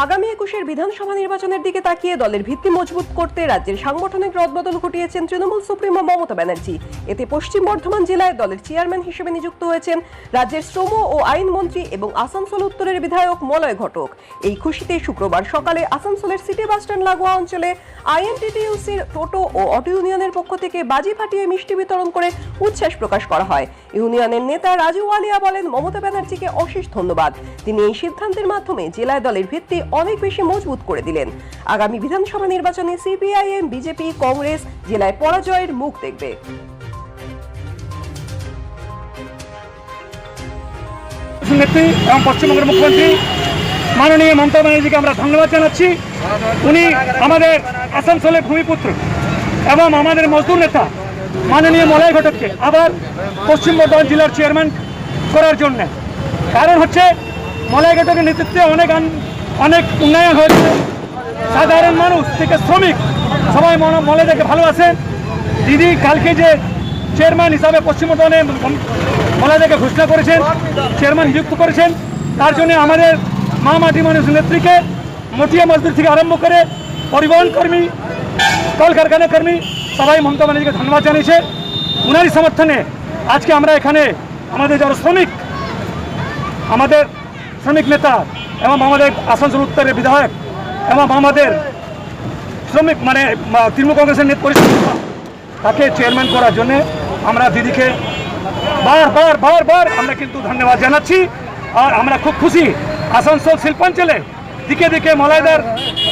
মাসের বিধানসভা নির্বাচনের দিকে তাকিয়ে দলের ভিত্তি মজবুত করতে রাজ্যের সাংগঠনিক রদবদল ঘটিয়েছেন তৃণমূল সুপ্রিমো মমতা ব্যানার্জি। এতে পশ্চিম বর্ধমান জেলায় দলের চেয়ারম্যান হিসেবে নিযুক্ত হয়েছেন রাজ্যের শ্রম ও আইন মন্ত্রী এবং আসানসোল উত্তরের বিধায়ক মলয় ঘটক। এই খুশিতে শুক্রবার সকালে আসানসোলের সিটি বাসস্ট্যান্ড লাগোয়া অঞ্চলে আইএনটিটিইউসির টোটো ও অটো ইউনিয়নের পক্ষ থেকে বাজি ফাটিয়ে মিষ্টি বিতরণ করে উচ্ছ্বাস প্রকাশ করা হয়। ইউনিয়নের নেতা রাজু ওয়ালিয়া বলেন, মমতা ব্যানার্জিকে অশেষ ধন্যবাদ। তিনি এই সিদ্ধান্তের মাধ্যমে জেলায় দলের ভিত্তি অনেক বেশি মজবুত করে দিলেন। আগামী বিধানসভা নির্বাচনে সিপিআইএম বিজেপি, কংগ্রেস জেলায় পরাজয়ের মুখ দেখবে। নেত্রী এবং পশ্চিমবঙ্গের মুখ্যমন্ত্রী মাননীয় মমতা ব্যানার্জিকে আমরা ধন্যবাদ জানাচ্ছি। উনি আমাদের আসানসোলের ভূমিপুত্র এবং আমাদের মজদুর নেতা মাননীয় মলয় ঘটককে আবার পশ্চিম বর্ধমান জেলার চেয়ারম্যান করার জন্য। কারণ হচ্ছে মলয় ঘটকের নেতৃত্বে অনেক অনেক উন্নয়ন হয়েছে। সাধারণ মানুষ থেকে শ্রমিক, সবাই মনে- দেখে ভালো ভালোবাসেন দিদি কালকে যে চেয়ারম্যান হিসাবে পশ্চিম বর্ধমানে মলয়দাকে ঘোষণা করেছেন চেয়ারম্যান নিযুক্ত করেছেন। তার জন্য আমাদের মা মাটি মানুষ নেত্রীকে মটিয়া মজদুর থেকে আরম্ভ করে পরিবহন কর্মী, কলকারখানা কর্মী, সবাই মমতা ব্যানার্জিকে ধন্যবাদ জানিয়েছে। উনারই সমর্থনে আজকে আমরা এখানে আমাদের যারা শ্রমিক, আমাদের শ্রমিক নেতা এবং আমাদের আসানসোল উত্তরের বিধায়ক এবং আমাদের শ্রমিক মানে তৃণমূল কংগ্রেসের নেতা তাকে চেয়ারম্যান করার জন্য আমরা দিদিকে বার বার বার বার আমরা কিন্তু ধন্যবাদ জানাচ্ছি। আর আমরা খুব খুশি আসানসোল শিল্পাঞ্চলে দিকে দিকে মলাইদার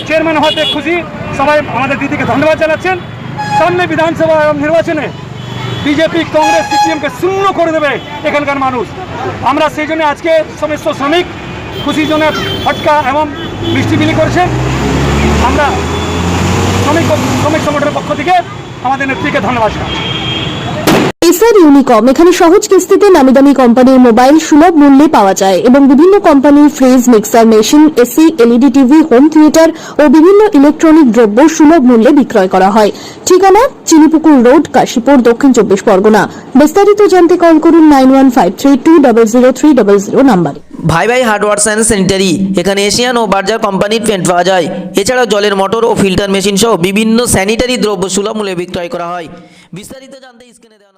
চেয়ারম্যান হতে খুশি। সবাই আমাদের দিদিকে ধন্যবাদ জানাচ্ছেন। সামনে বিধানসভা এবং নির্বাচনে বিজেপি, কংগ্রেস, সিপিএমকে শূন্য করে দেবে এখানকার মানুষ। আমরা সেই জন্য আজকে সমস্ত শ্রমিক খুশির জন্য ফটকা এবং মিষ্টি বিলি করেছেন আমরা শ্রমিক শ্রমিক সংগঠনের পক্ষ থেকে আমাদের নেত্রীকে ধন্যবাদ জানাচ্ছি এসআর ইউনিকম, এখানে সহজ কিস্তিতে নামি দামি কোম্পানির মোবাইল সুলভ মূল্যে পাওয়া যায় এবং বিভিন্ন কোম্পানির fridge, mixer, machine, AC, LED TV, home theatre ও বিভিন্ন ইলেকট্রনিক দ্রব্য সুলভ মূল্যে বিক্রয় করা হয়। ঠিকানা চিনিপুকুর রোড, কাশীপুর, দক্ষিণ চব্বিশ পরগনা। বিস্তারিত জানতে কল করুন nine one five three two double zero three double zero নাম্বারে। ভাই ভাই হার্ডওয়ার্স অ্যান্ড স্যানিটারি, এখানে এশিয়ান ও বার্জার কোম্পানির প্যান্ট পাওয়া যায়। এছাড়াও জলের মোটর ও ফিল্টার মেশিন সহ বিভিন্ন স্যানিটারি দ্রব্য সুলভ মূল্যে বিক্রয় করা হয়। বিস্তারিত জানতে স্ক্রিনে দেওয়া